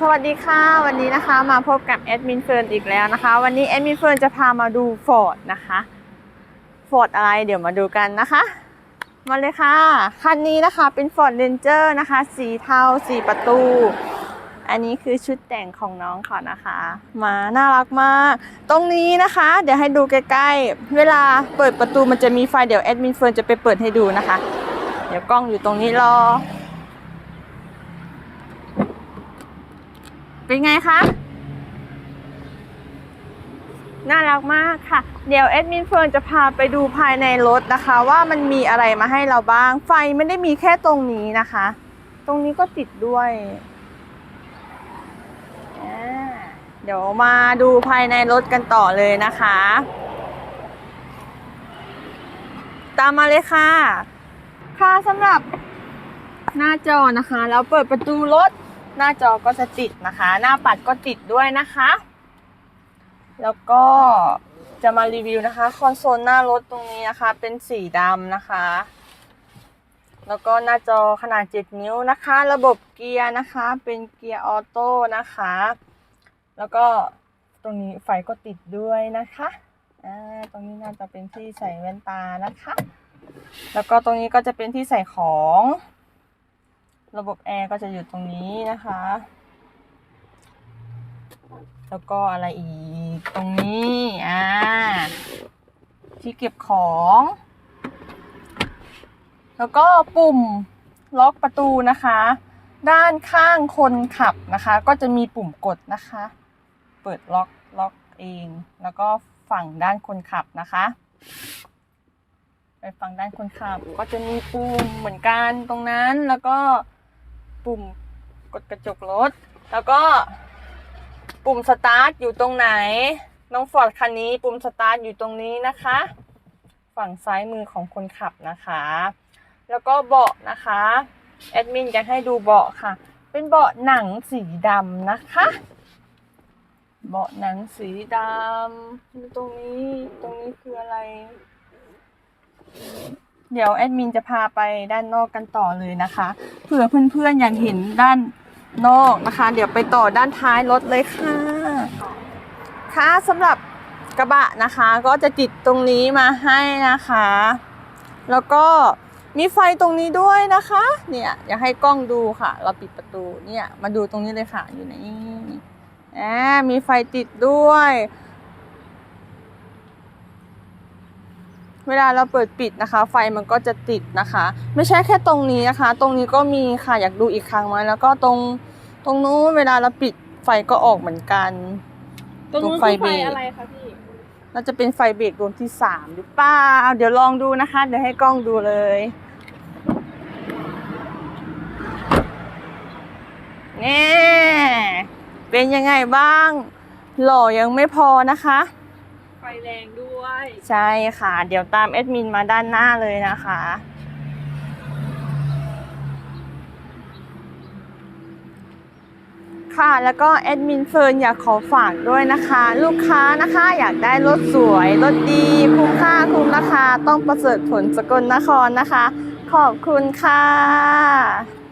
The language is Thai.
สวัสดีค่ะ วันนี้นะคะมาพบกับแอดมินเฟิร์นอีกแล้วนะคะ วันนี้แอดมินเฟิร์นจะพามาดูฟอร์ดนะคะฟอร์ดอะไรเดี๋ยวมาดูกันนะคะ มาเลยค่ะ คันนี้นะคะเป็น Ford Ranger นะคะ สีเทาสีประตู อันนี้คือชุดแต่งของน้องเขานะคะ มาน่ารักมาก ตรงนี้นะคะ เดี๋ยวให้ดูใกล้ๆ เวลาเปิดประตูมันจะมีไฟเดี๋ยวแอดมินเฟิร์นจะไปเปิดให้ดูนะคะ เดี๋ยวกล้องอยู่ตรงนี้รอ เป็นไงคะ น่ารักมากค่ะ เดี๋ยวแอดมินเฟิร์นจะพาไปดูภายในรถนะคะ ว่ามันมีอะไรมาให้เราบ้าง ไฟไม่ได้มีแค่ตรงนี้นะคะ ตรงนี้ก็ติดด้วย เดี๋ยวมาดูภายในรถกันต่อเลยนะคะ ตามมาเลยค่ะ ค่ะสำหรับหน้าจอนะคะ แล้วเปิดประตูรถ หน้าจอก็จะติดนะคะ หน้าปัดก็ติดด้วยนะคะ แล้วก็จะมารีวิวนะคะ คอนโซลหน้ารถตรงนี้นะคะ เป็นสีดำนะคะ แล้วก็หน้าจอขนาด 7 นิ้วนะคะ ระบบเกียร์นะคะ เป็นเกียร์ออโต้นะคะ แล้วก็ตรงนี้ไฟก็ติดด้วยนะคะอ่าตรงนี้น่าจะเป็นที่ใส่แว่นตานะคะ แล้วก็ตรงนี้ก็จะเป็นที่ใส่ของ ระบบแอร์ก็จะอยู่ตรงนี้นะคะ แล้วก็อะไรอีกตรงนี้ อ่า ที่เก็บของ แล้วก็ปุ่มล็อกประตูนะคะ ด้านข้างคนขับนะคะ ก็จะมีปุ่มกดนะคะ เปิดล็อกล็อกเอง แล้วก็ฝั่งด้านคนขับนะคะ ไปฝั่งด้านคนขับก็จะมีปุ่มเหมือนกันตรงนั้นแล้วก็ ปุ่มกดกระจกรถ แล้วก็ปุ่มสตาร์ทอยู่ตรงไหน น้องฟอร์ดคันนี้ปุ่มสตาร์ทอยู่ตรงนี้นะคะ ฝั่งซ้ายมือของคนขับนะคะ แล้วก็เบาะนะคะแอดมินอยากให้ดูเบาะค่ะ เป็นเบาะหนังสีดำนะคะ เบาะหนังสีดำตรงนี้ ตรงนี้คืออะไร เดี๋ยวแอดมินจะพาไปด้านนอกกันต่อเลยนะคะเผื่อเพื่อนๆอยากเห็นด้านนอกนะคะ เดี๋ยวไปต่อด้านท้ายรถเลยค่ะ ค่ะสำหรับกระบะนะคะ ก็จะติดตรงนี้มาให้นะคะ แล้วก็มีไฟตรงนี้ด้วยนะคะ เนี่ยอยากให้กล้องดูค่ะ เราปิดประตูเนี่ยมาดูตรงนี้เลยค่ะอยู่ไหนอ่มีไฟติดด้วย เวลาเราเปิดปิดนะคะ ไฟมันก็จะติดนะคะ ไม่ใช่แค่ตรงนี้นะคะ ตรงนี้ก็มีค่ะอยากดูอีกครั้งไหมแล้วก็ตรงตรงนู้นเวลาเราปิดไฟก็ออกเหมือนกันตรงนู้นไฟคือเบไฟรกอะไรคะพี่น่าจะเป็นไฟเบรกดวงที่สามหรือเปล่าเดี๋ยวลองดูนะคะ เดี๋ยวให้กล้องดูเลยนี่เป็นยังไงบ้าง หล่อยังไม่พอนะคะ ไฟแรง ด้วยใช่ค่ะ เดี๋ยวตามแอดมินมาด้านหน้าเลยนะคะ ค่ะแล้วก็แอดมินเฟิร์นอยากขอฝากด้วยนะคะ ลูกค้านะคะอยากได้รถสวย รถดี คุ้มค่าคุ้มราคาต้องประเสริฐผลสกลนครนะคะ ขอบคุณค่ะ